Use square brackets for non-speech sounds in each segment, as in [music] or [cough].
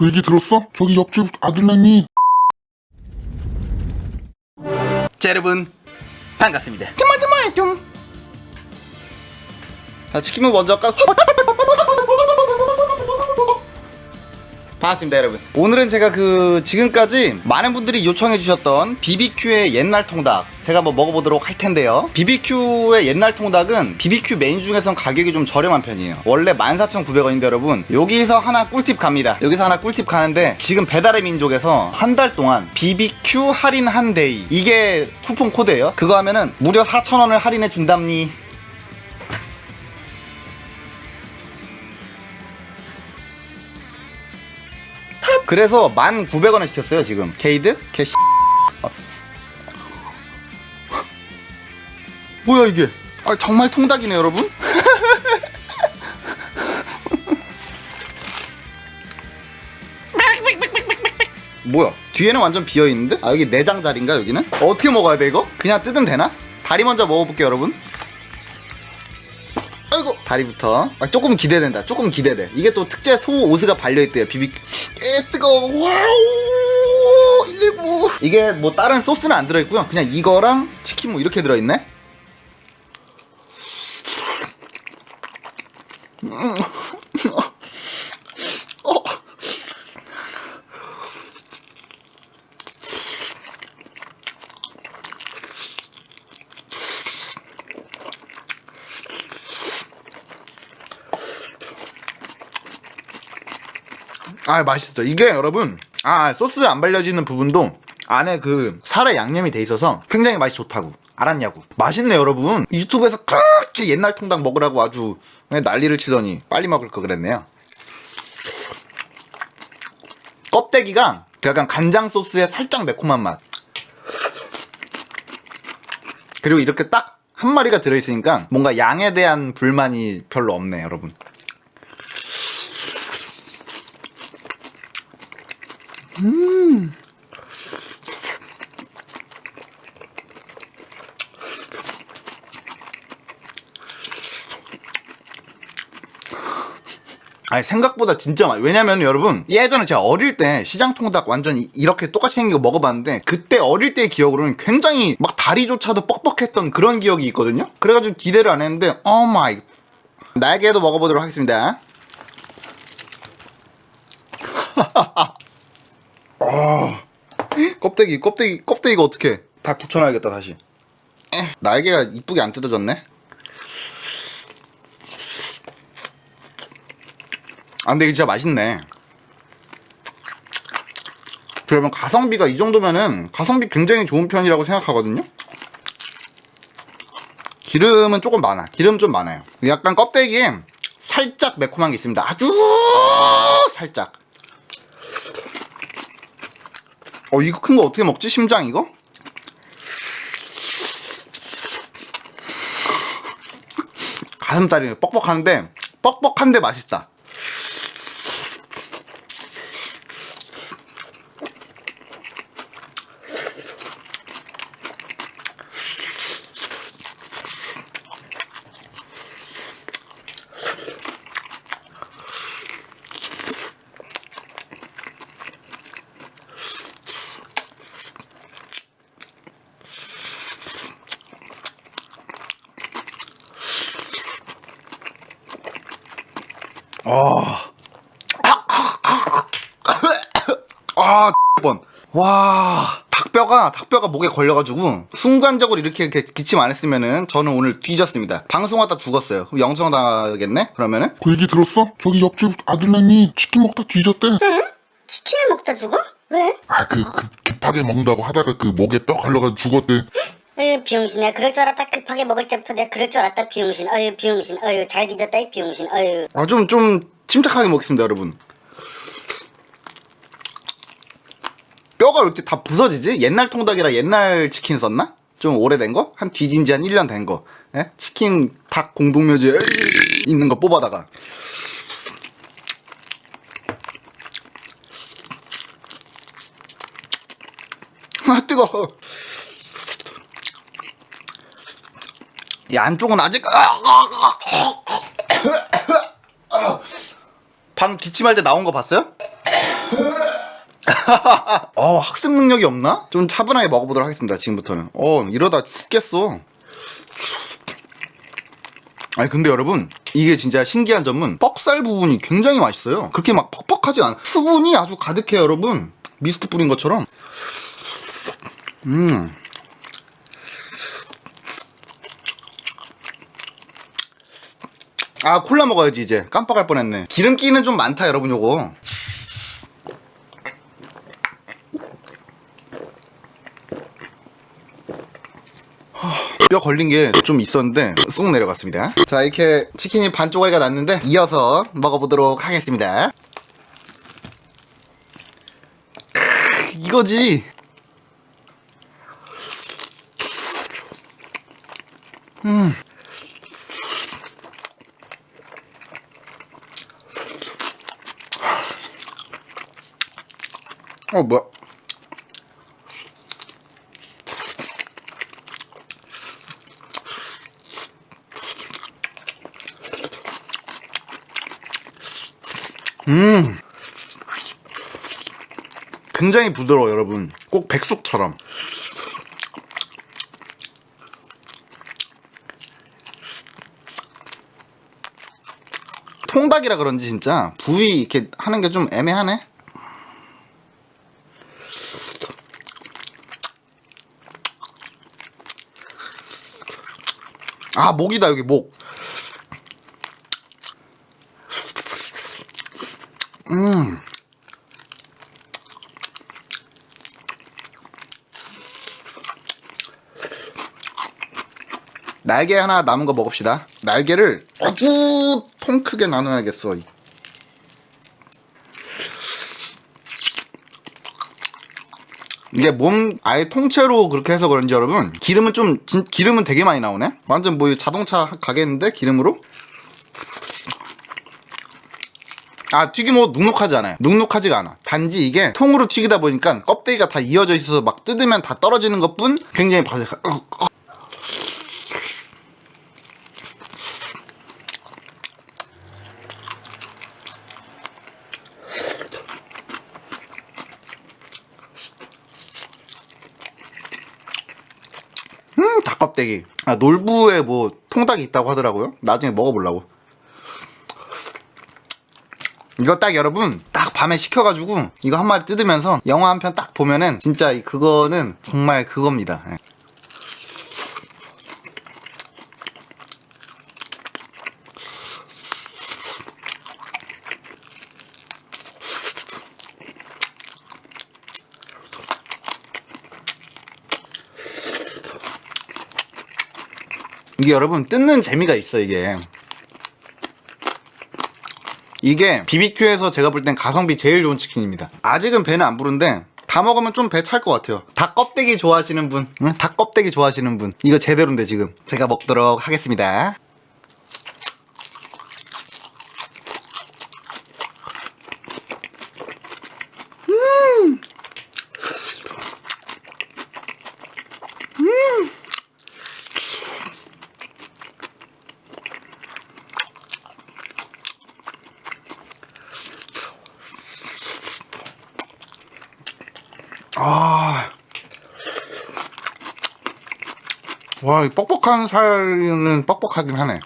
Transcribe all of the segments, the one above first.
그 얘기 들었어? 저기 옆집 아들내미 자 여러분 반갑습니다 정말 좀. 자 치킨무 먼저 까 [laughs] 반갑습니다 여러분. 오늘은 제가 그 지금까지 많은 분들이 요청해 주셨던 BBQ의 옛날 통닭 제가 한번 먹어보도록 할 텐데요. BBQ의 옛날 통닭은 BBQ 메뉴 중에선 가격이 좀 저렴한 편이에요. 원래 14,900원인데 여러분 여기서 하나 꿀팁 갑니다. 여기서 하나 꿀팁 가는데 지금 배달의 민족에서 한 달 동안 BBQ 할인 한 데이 이게 쿠폰 코드예요. 그거 하면은 무려 4,000원을 할인해 준답니 그래서 1,900원에 시켰어요 지금 게이드? 개씨 어. 뭐야 이게 아 정말 통닭이네 여러분 [laughs] 뭐야 뒤에는 완전 비어있는데? 아 여기 내장 자리인가 여기는? 어떻게 먹어야 돼 이거? 그냥 뜯으면 되나? 다리 먼저 먹어볼게요 여러분 아이고 다리부터 아, 조금 기대된다 조금 기대돼 이게 또 특제 소 오스가 발려있대요 비비 에 뜨거워 와우 119 이게 뭐 다른 소스는 안 들어있고요. 그냥 이거랑 치킨 무 이렇게 들어있네. 음. 아 맛있어 이게 여러분 아 소스 안 발려지는 부분도 안에 그 살에 양념이 돼 있어서 굉장히 맛이 좋다고 알았냐고. 맛있네 여러분. 유튜브에서 그렇게 옛날 통닭 먹으라고 아주 난리를 치더니 빨리 먹을 거 그랬네요. 껍데기가 약간 간장 소스에 살짝 매콤한 맛. 그리고 이렇게 딱 한 마리가 들어있으니까 뭔가 양에 대한 불만이 별로 없네 여러분 아니 생각보다 진짜 많이 왜냐면 여러분 예전에 제가 어릴 때 시장 통닭 완전 히 이렇게 똑같이 거 먹어봤는데 그때 어릴 때의 기억으로는 굉장히 막 다리조차도 뻑뻑했던 그런 기억이 있거든요? 그래가지고 기대를 안 했는데 어 마이 날개도 먹어보도록 하겠습니다 [laughs] 아, 껍데기 껍데기 껍데기가 어떻게 다 붙여놔야겠다 다시. 에, 날개가 이쁘게 안 뜯어졌네? 아 근데 이게 진짜 맛있네. 그러면 가성비가 이 정도면은 가성비 굉장히 좋은 편이라고 생각하거든요? 기름은 조금 많아. 기름 좀 많아요. 약간 껍데기에 살짝 매콤한 게 있습니다. 아주 살짝 어 이거 큰 거 어떻게 먹지 심장 이거? 가슴살이 뻑뻑한데 뻑뻑한데 맛있다 [coughs] 아, 번. 와, 닭뼈가, 닭뼈가 목에 걸려가지고, 순간적으로 이렇게, 이렇게 기침 안 했으면은, 저는 오늘 뒤졌습니다. 방송하다 죽었어요. 그럼 영성 당하겠네? 그러면은? 그 얘기 들었어? 저기 옆집 아들내미 치킨 먹다 뒤졌대 치킨을 먹다 죽어? 왜? 아 그 그 급하게 먹는다고 하다가 그 목에 뼈 갈려가지고 죽었대 어휴 비용신 내가 그럴 줄 알았다 급하게 먹을 때부터 내가 그럴 줄 알았다 비용신 어휴 비용신 어휴 잘 뒤졌다 이 비용신 어휴 아, 좀, 좀, 침착하게 먹겠습니다, 여러분. 뼈가 왜 이렇게 다 부서지지? 옛날 통닭이라 옛날 치킨 썼나? 좀 오래된 거? 한 뒤진 지 한 1년 된 거. 예? 치킨 닭 공동묘지에 있는 거 뽑아다가. 아, 뜨거워. 이 안쪽은 아직, 방 기침할 때 나온 거 봤어요? [laughs] 어, 학습 능력이 없나? 좀 차분하게 먹어보도록 하겠습니다, 지금부터는. 어, 이러다 죽겠어. 아니, 근데 여러분, 이게 진짜 신기한 점은 뻑살 부분이 굉장히 맛있어요. 그렇게 막 퍽퍽하지 않아. 수분이 아주 가득해요, 여러분. 미스트 뿌린 것처럼. 음. 아, 콜라 먹어야지, 이제. 깜빡할 뻔했네. 기름기는 좀 많다, 여러분, 요거. 뼈 걸린 게 좀 있었는데 쑥 내려갔습니다. 자 이렇게 치킨이 반 쪼가리가 났는데 이어서 먹어보도록 하겠습니다. 크, 이거지. 음. 어 뭐야? 굉장히 부드러워 여러분. 꼭 백숙처럼. 통닭이라 그런지 진짜 부위 이렇게 하는 게 좀 애매하네. 아 목이다 여기 목. 날개 하나 남은 거 먹읍시다. 날개를 아주 통 크게 나눠야겠어. 이게 몸 아예 통째로 그렇게 해서 그런지 여러분 기름은 좀 진- 기름은 되게 많이 나오네. 완전 뭐 자동차 가겠는데 기름으로? 아 튀김 옷 눅눅하지 않아요. 눅눅하지가 않아. 단지 이게 통으로 튀기다 보니까 껍데기가 다 이어져 있어서 막 뜯으면 다 떨어지는 것뿐 굉장히 바삭. 껍데기. 아, 놀부에 뭐 통닭이 있다고 하더라고요. 나중에 먹어보려고. 이거 딱 여러분 딱 밤에 시켜가지고 이거 한 마리 뜯으면서 영화 한 편 딱 보면은 진짜 이- 그거는 정말 그겁니다. 예. 이게 여러분 뜯는 재미가 있어 이게. 이게 BBQ에서 제가 볼 땐 가성비 제일 좋은 치킨입니다. 아직은 배는 안 부른데 다 먹으면 좀 배 찰 것 같아요. 닭 껍데기 좋아하시는 분, 응? 닭 껍데기 좋아하시는 분, 이거 제대로인데 지금 제가 먹도록 하겠습니다. 와, 이 뻑뻑한 살은 뻑뻑하긴 하네.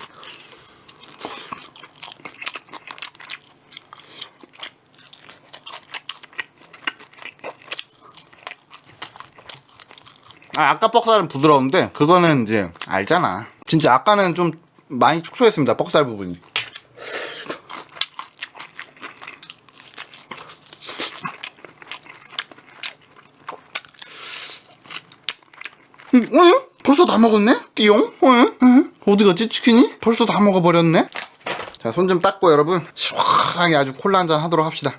아, 아까 뻑살은 부드러운데, 그거는 이제 알잖아. 진짜 아까는 좀 많이 축소했습니다, 뻑살 부분이. 음, 어? 벌써 다 먹었네? 띠용? 어? 어? 어디 갔지 치킨이? 벌써 다 먹어버렸네? 자, 손 좀 닦고 여러분 시원하게 아주 콜라 한잔 하도록 합시다.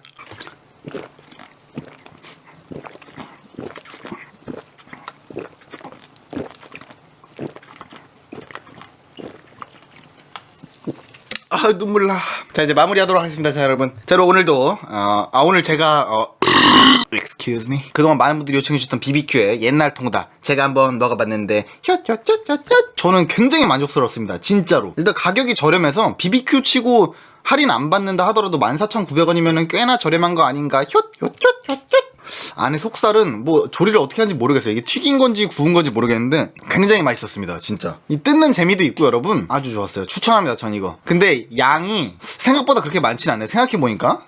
아 눈물 나. 자 이제 마무리하도록 하겠습니다, 자 여러분. 자 여러분 오늘도 어, 아 오늘 제가 어, excuse me 그동안 많은 분들이 요청해주셨던 BBQ의 옛날 통닭 제가 한번 먹어봤는데 저는 굉장히 만족스러웠습니다, 진짜로. 일단 가격이 저렴해서 BBQ 치고 할인 안 받는다 하더라도 14,900원이면 꽤나 저렴한 거 아닌가? 안에 속살은 뭐 조리를 어떻게 하는지 모르겠어요. 이게 튀긴 건지 구운 건지 모르겠는데 굉장히 맛있었습니다. 진짜. 이 뜯는 재미도 있고 여러분 아주 좋았어요. 추천합니다. 전 이거. 근데 양이 생각보다 그렇게 많진 않네요. 생각해 보니까.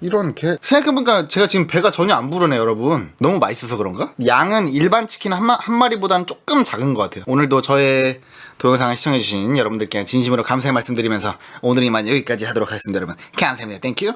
이런 개. 생각해보니까 제가 지금 배가 전혀 안 부르네, 여러분. 너무 맛있어서 그런가? 양은 일반 치킨 한, 마, 한 마리보다는 조금 작은 것 같아요. 오늘도 저의 동영상을 시청해주신 여러분들께 진심으로 감사의 말씀드리면서 오늘 이만 여기까지 하도록 하겠습니다, 여러분. 감사합니다. 땡큐.